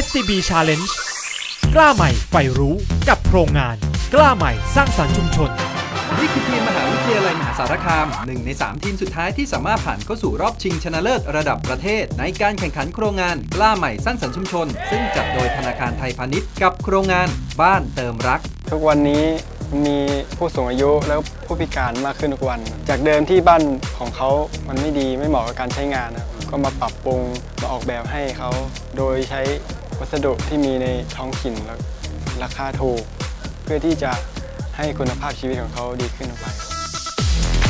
SCB Challenge กล้าใหม่ใฝ่รู้กับโครงงาน กล้าใหม่สร้างสรรค์ชุมชน นี่คือทีมมหาวิทยาลัยมหาสารคามหนึ่งใน 3 ทีมสุดท้ายที่สามารถผ่านเข้าสู่รอบชิงชนะเลิศระดับประเทศ ในการแข่งขันโครงงาน กล้าใหม่สร้างสรรค์ชุมชน ซึ่งจัดโดยธนาคารไทยพาณิชย์กับโครงงาน บ้านเติมรัก ทุกวันนี้มีผู้สูงอายุแล้วผู้พิการมากขึ้นทุกวัน จากเดิมที่บ้านของเขามันไม่ดีไม่เหมาะกับการใช้งานนะก็มาปรับปรุงมาออกแบบให้เขา โดยใช้ วัสดุที่มีในท้องถิ่นแล้วราคาถูก เพื่อที่จะให้คุณภาพชีวิตของเขาดีขึ้นไป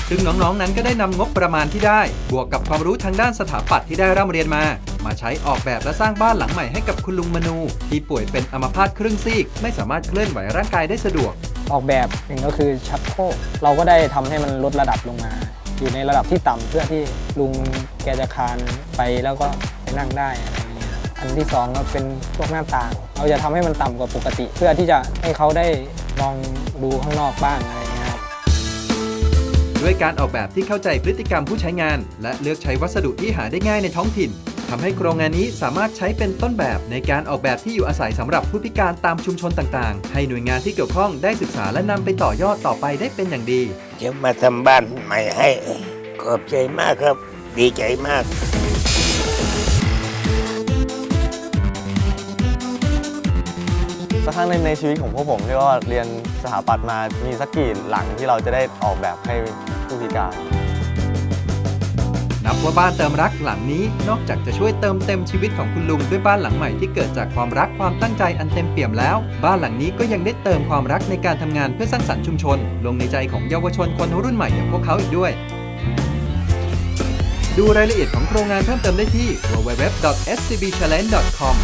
ซึ่งน้องๆ นั้นก็ได้นำงบประมาณที่ได้ บวกกับความรู้ทางด้านสถาปัตย์ที่ได้ร่ำเรียนมา มาใช้ออกแบบและสร้างบ้านหลังใหม่ให้กับคุณลุงมนู ที่ป่วยเป็นอัมพาตครึ่งซีก ไม่สามารถเคลื่อนไหวร่างกายได้สะดวก ออกแบบหนึ่งก็คือชักโครกเราก็ได้ทำให้มันลดระดับลงมา อยู่ในระดับที่ต่ำเพื่อที่ลุงแกจะคานไปแล้วก็ไปนั่งได้ อะไรอย่างเงี้ยอันที่สองก็เป็นพวกหน้าต่าง เราจะทำให้มันต่ำกว่าปกติ เพื่อที่จะให้เขาได้มองดูข้างนอกบ้างอะไรอย่างเงี้ยครับด้วยการออกแบบที่เข้าใจพฤติกรรมผู้ใช้งาน และเลือกใช้วัสดุที่หาได้ง่ายในท้องถิ่นทำให้โครงงานนี้สามารถใช้เป็นต้นแบบในการออกแบบที่อยู่อาศัยสำหรับผู้พิการตามชุมชนต่างๆ ให้หน่วยงานที่เกี่ยวข้องได้ศึกษาและนำไปต่อยอดต่อไปได้เป็นอย่างดีจะมาทำบ้านใหม่ให้ ขอบใจมากครับ ดีใจมาก สักครั้งในในชีวิตของพวกผมที่ว่าเรียนสถาปัตย์มามีสักกี่หลังที่เราจะได้ออกแบบให้ผู้พิการ นับว่าบ้านเติมรักหลังนี้นอกจากจะช่วยเติมเต็มชีวิตของคุณลุงด้วยบ้านหลังใหม่ที่เกิดจากความรักความตั้งใจอันเต็มเปี่ยมแล้ว บ้านหลังนี้ก็ยังได้เติมความรักในการทำงานเพื่อสร้างสรรค์ชุมชน ลงในใจของเยาวชนคนรุ่นใหม่อย่างพวกเขาอีกด้วยดูรายละเอียดของโครงงานเพิ่มเติมได้ที่ www.scbchallenge.com